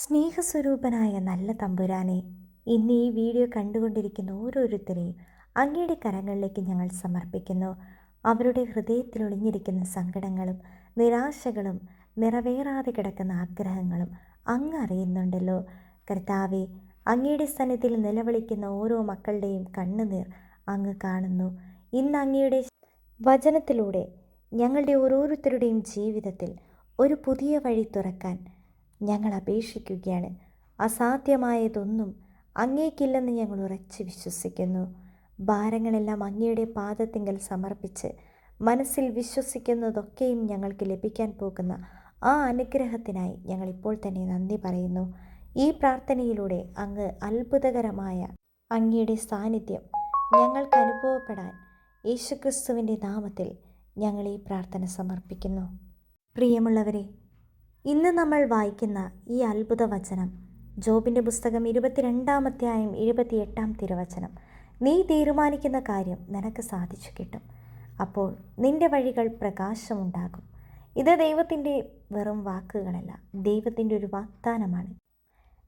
സ്നേഹസ്വരൂപനായ നല്ല തമ്പുരാനെ ഇന്ന് ഈ വീഡിയോ കണ്ടുകൊണ്ടിരിക്കുന്ന ഓരോരുത്തരെയും അങ്ങയുടെ കരങ്ങളിലേക്ക് ഞങ്ങൾ സമർപ്പിക്കുന്നു. അവരുടെ ഹൃദയത്തിൽ ഒളിഞ്ഞിരിക്കുന്ന സങ്കടങ്ങളും നിരാശകളും നിറവേറാതെ കിടക്കുന്ന ആഗ്രഹങ്ങളും അങ്ങ് അറിയുന്നുണ്ടല്ലോ. കർത്താവെ അങ്ങയുടെ സന്നിധിയിൽ നിലവിളിക്കുന്ന ഓരോ മക്കളുടെയും കണ്ണുനീർ അങ്ങ് കാണുന്നു. ഇന്ന് അങ്ങയുടെ വചനത്തിലൂടെ ഞങ്ങളുടെ ഓരോരുത്തരുടെയും ജീവിതത്തിൽ ഒരു പുതിയ വഴി തുറക്കാൻ ഞങ്ങൾ അപേക്ഷിക്കുകയാണ്. അസാധ്യമായതൊന്നും അങ്ങേക്കില്ലെന്ന് ഞങ്ങൾ ഉറച്ചു വിശ്വസിക്കുന്നു. ഭാരങ്ങളെല്ലാം അങ്ങയുടെ പാദത്തിങ്കൽ സമർപ്പിച്ച് മനസ്സിൽ വിശ്വസിക്കുന്നതൊക്കെയും ഞങ്ങൾക്ക് ലഭിക്കാൻ പോകുന്ന ആ അനുഗ്രഹത്തിനായി ഞങ്ങൾ ഇപ്പോൾ തന്നെ നന്ദി പറയുന്നു. ഈ പ്രാർത്ഥനയിലൂടെ അങ്ങ് അത്ഭുതകരമായ അങ്ങയുടെ സാന്നിധ്യം ഞങ്ങൾക്ക് അനുഭവപ്പെടാൻ യേശുക്രിസ്തുവിന്റെ നാമത്തിൽ ഞങ്ങൾ ഈ പ്രാർത്ഥന സമർപ്പിക്കുന്നു. പ്രിയമുള്ളവരെ ഇന്ന് നമ്മൾ വായിക്കുന്ന ഈ അത്ഭുത വചനം ജോബിന്റെ പുസ്തകം ഇരുപത്തിരണ്ടാമധ്യായം എഴുപത്തിയെട്ടാം തിരുവചനം. നീ തീരുമാനിക്കുന്ന കാര്യം നിനക്ക് സാധിച്ചു കിട്ടും. അപ്പോൾ നിന്റെ വഴികൾ പ്രകാശമുണ്ടാകും. ഇത് ദൈവത്തിന്റെ വെറും വാക്കുകളല്ല ദൈവത്തിന്റെ ഒരു വാഗ്ദാനമാണ്.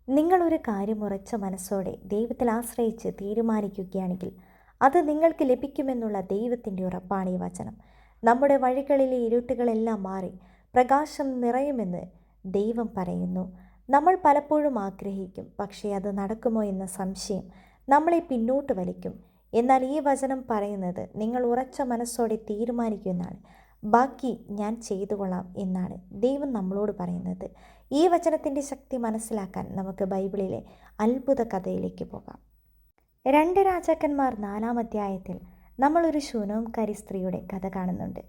നിങ്ങളൊരു കാര്യം ഉറച്ച മനസ്സോടെ ദൈവത്തിൽ ആശ്രയിച്ച് തീരുമാനിക്കുകയാണെങ്കിൽ അത് നിങ്ങൾക്ക് ലഭിക്കുമെന്നുള്ള ദൈവത്തിന്റെ ഉറപ്പാണ് ഈ വചനം. നമ്മുടെ വഴികളിലെ ഇരുട്ടുകളെല്ലാം മാറി പ്രകാശം നിറയുമെന്ന് ദൈവം പറയുന്നു. നമ്മൾ പലപ്പോഴും ആഗ്രഹിക്കും പക്ഷേ അത് നടക്കുമോ എന്ന സംശയം നമ്മളെ പിന്നോട്ട് വലിക്കും. എന്നാൽ ഈ വചനം പറയുന്നത് നിങ്ങൾ ഉറച്ച മനസ്സോടെ തീരുമാനിക്കുമെന്നാണ് ബാക്കി ഞാൻ ചെയ്തു കൊള്ളാം എന്നാണ് ദൈവം നമ്മളോട് പറയുന്നത്. ഈ വചനത്തിന്റെ ശക്തി മനസ്സിലാക്കാൻ നമുക്ക് ബൈബിളിലെ അത്ഭുത കഥയിലേക്ക് പോകാം. രണ്ട് രാജാക്കന്മാർ നാലാം അധ്യായത്തിൽ നമ്മളൊരു ശൂനവും കരി സ്ത്രീയുടെ കഥ കാണുന്നുണ്ട്.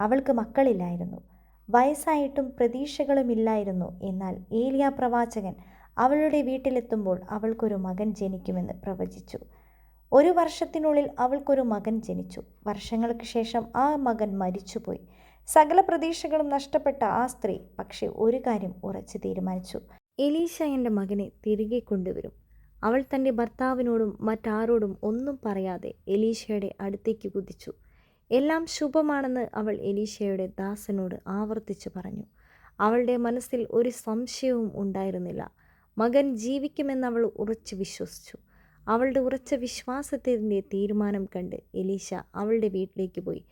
അവൾക്ക് മക്കളില്ലായിരുന്നു. വയസ്സായിട്ടും പ്രതീക്ഷകളുമില്ലായിരുന്നു. എന്നാൽ ഏലിയ പ്രവാചകൻ അവളുടെ വീട്ടിലെത്തുമ്പോൾ അവൾക്കൊരു മകൻ ജനിക്കുമെന്ന് പ്രവചിച്ചു. ഒരു വർഷത്തിനുള്ളിൽ അവൾക്കൊരു മകൻ ജനിച്ചു. വർഷങ്ങൾക്ക് ശേഷം ആ മകൻ മരിച്ചുപോയി. സകല പ്രതീക്ഷകളും നഷ്ടപ്പെട്ട ആ സ്ത്രീ പക്ഷേ ഒരു കാര്യം ഉറച്ചു തീരുമാനിച്ചു. എലീഷ എന്റെ മകനെ തിരികെ കൊണ്ടുവരും. അവൾ തന്റെ ഭർത്താവിനോടും മറ്റാരോടും ഒന്നും പറയാതെ എലീഷയുടെ അടുത്തേക്ക് കുതിച്ചു. എല്ലാം ശുഭമാണെന്ന് അവൾ എലീശയുടെ ദാസനോട് ആവർത്തിച്ചു പറഞ്ഞു. അവളുടെ മനസ്സിൽ ഒരു സംശയവും ഉണ്ടായിരുന്നില്ല. മകൻ ജീവിക്കുമെന്ന് അവൾ ഉറച്ചു വിശ്വസിച്ചു. അവളുടെ ഉറച്ച വിശ്വാസത്തിന്റെ തീരുമാനം കണ്ട് എലീശ അവളുടെ വീട്ടിലേക്ക് പോയി.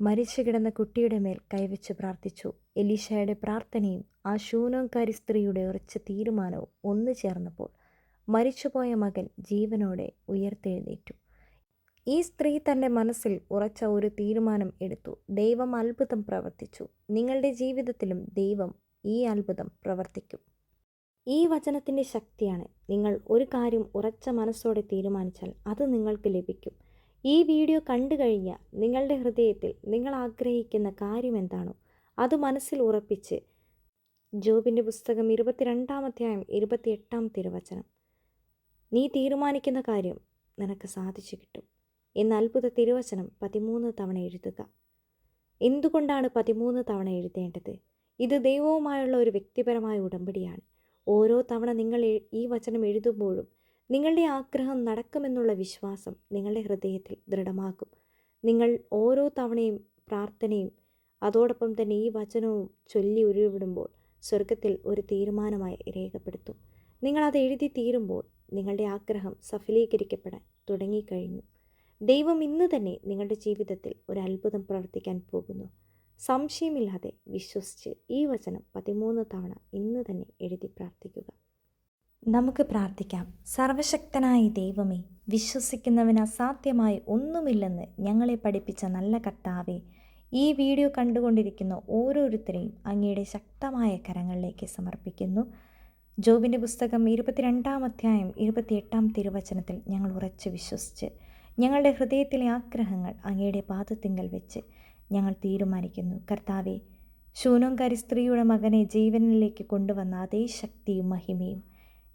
മരിച്ചു കിടന്ന കുട്ടിയുടെ മേൽ കൈവച്ച് പ്രാർത്ഥിച്ചു. എലീശയുടെ പ്രാർത്ഥനയും ആ ശൂനോങ്കാരി സ്ത്രീയുടെ ഉറച്ച തീരുമാനവും ഒന്നു ചേർന്നപ്പോൾ മരിച്ചുപോയ മകൻ ജീവനോടെ ഉയർത്തെഴുന്നേറ്റു. ഈ സ്ത്രീ തന്റെ മനസ്സിൽ ഉറച്ച ഒരു തീരുമാനം എടുത്തു. ദൈവം അത്ഭുതം പ്രവർത്തിച്ചു. നിങ്ങളുടെ ജീവിതത്തിലും ദൈവം ഈ അത്ഭുതം പ്രവർത്തിക്കും. ഈ വചനത്തിന്റെ ശക്തിയാണ്. നിങ്ങൾ ഒരു കാര്യം ഉറച്ച മനസ്സോടെ തീരുമാനിച്ചാൽ അത് നിങ്ങൾക്ക് ലഭിക്കും. ഈ വീഡിയോ കണ്ടു കഴിഞ്ഞാൽ നിങ്ങളുടെ ഹൃദയത്തിൽ നിങ്ങൾ ആഗ്രഹിക്കുന്ന കാര്യം എന്താണോ അത് മനസ്സിൽ ഉറപ്പിച്ച് ജോബിന്റെ പുസ്തകം ഇരുപത്തിരണ്ടാം അധ്യായം ഇരുപത്തിയെട്ടാം തിരുവചനം. നീ തീരുമാനിക്കുന്ന കാര്യം നിനക്ക് സാധിച്ചു കിട്ടും. എന്ന അത്ഭുത തിരുവചനം പതിമൂന്ന് തവണ എഴുതുക. എന്തുകൊണ്ടാണ് പതിമൂന്ന് തവണ എഴുതേണ്ടത്? ഇത് ദൈവവുമായുള്ള ഒരു വ്യക്തിപരമായ ഉടമ്പടിയാണ്. ഓരോ തവണ നിങ്ങൾ ഈ വചനം എഴുതുമ്പോഴും നിങ്ങളുടെ ആഗ്രഹം നടക്കുമെന്നുള്ള വിശ്വാസം നിങ്ങളുടെ ഹൃദയത്തിൽ ദൃഢമാക്കും നിങ്ങൾ ഓരോ തവണയും പ്രാർത്ഥനയും അതോടൊപ്പം തന്നെ ഈ വചനവും ചൊല്ലി ഉരുവിടുമ്പോൾ സ്വർഗത്തിൽ ഒരു തീരുമാനമായി രേഖപ്പെടുത്തും. നിങ്ങളത് എഴുതി തീരുമ്പോൾ നിങ്ങളുടെ ആഗ്രഹം സഫലീകരിക്കപ്പെടാൻ തുടങ്ങിക്കഴിഞ്ഞു. ദൈവം ഇന്ന് തന്നെ നിങ്ങളുടെ ജീവിതത്തിൽ ഒരു അത്ഭുതം പ്രവർത്തിക്കാൻ പോകുന്നു. സംശയമില്ലാതെ വിശ്വസിച്ച് ഈ വചനം പതിമൂന്ന് തവണ ഇന്ന് തന്നെ എഴുതി പ്രാർത്ഥിക്കുക. നമുക്ക് പ്രാർത്ഥിക്കാം. സർവശക്തനായ ദൈവമേ വിശ്വസിക്കുന്നവന് അസാധ്യമായി ഒന്നുമില്ലെന്ന് ഞങ്ങളെ പഠിപ്പിച്ച നല്ല കർത്താവെ ഈ വീഡിയോ കണ്ടുകൊണ്ടിരിക്കുന്ന ഓരോരുത്തരെയും അങ്ങയുടെ ശക്തമായ കരങ്ങളിലേക്ക് സമർപ്പിക്കുന്നു. ജോബിന്റെ പുസ്തകം ഇരുപത്തിരണ്ടാം അധ്യായം ഇരുപത്തിയെട്ടാം തിരുവചനത്തിൽ ഞങ്ങൾ ഉറച്ച് വിശ്വസിച്ച് ഞങ്ങളുടെ ഹൃദയത്തിലെ ആഗ്രഹങ്ങൾ അങ്ങയുടെ പാദത്തിങ്കൽ വെച്ച് ഞങ്ങൾ തീരുമാനിക്കുന്നു. കർത്താവെ ശൂനോങ്കാരി സ്ത്രീയുടെ മകനെ ജീവനിലേക്ക് കൊണ്ടുവന്ന അതേ ശക്തിയും മഹിമയും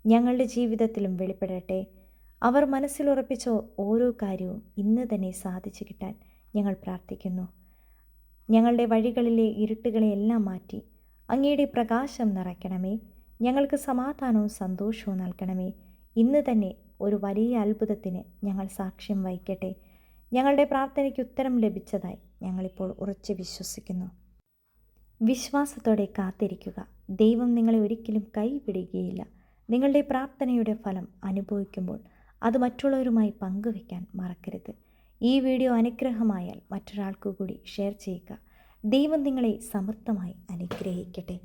ഞങ്ങളുടെ ജീവിതത്തിലും വെളിപ്പെടട്ടെ. അവർ മനസ്സിലുറപ്പിച്ച ഓരോ കാര്യവും ഇന്ന് തന്നെ സാധിച്ചു കിട്ടാൻ ഞങ്ങൾ പ്രാർത്ഥിക്കുന്നു. ഞങ്ങളുടെ വഴികളിലെ ഇരുട്ടുകളെയെല്ലാം മാറ്റി അങ്ങയുടെ പ്രകാശം നിറയ്ക്കണമേ. ഞങ്ങൾക്ക് സമാധാനവും സന്തോഷവും നൽകണമേ. ഇന്ന് തന്നെ ഒരു വലിയ അത്ഭുതത്തിന് ഞങ്ങൾ സാക്ഷ്യം വഹിക്കട്ടെ. ഞങ്ങളുടെ പ്രാർത്ഥനയ്ക്ക് ഉത്തരം ലഭിച്ചതായി ഞങ്ങളിപ്പോൾ ഉറച്ചു വിശ്വസിക്കുന്നു. വിശ്വാസത്തോടെ കാത്തിരിക്കുക. ദൈവം നിങ്ങളെ ഒരിക്കലും കൈവിടുകയില്ല. നിങ്ങളുടെ പ്രാർത്ഥനയുടെ ഫലം അനുഭവിക്കുമ്പോൾ അത് മറ്റുള്ളവരുമായി പങ്കുവയ്ക്കാൻ മറക്കരുത്. ഈ വീഡിയോ അനുഗ്രഹമായാൽ മറ്റൊരാൾക്കു കൂടി ഷെയർ ചെയ്യുക. ദൈവം നിങ്ങളെ സമർത്ഥമായി അനുഗ്രഹിക്കട്ടെ.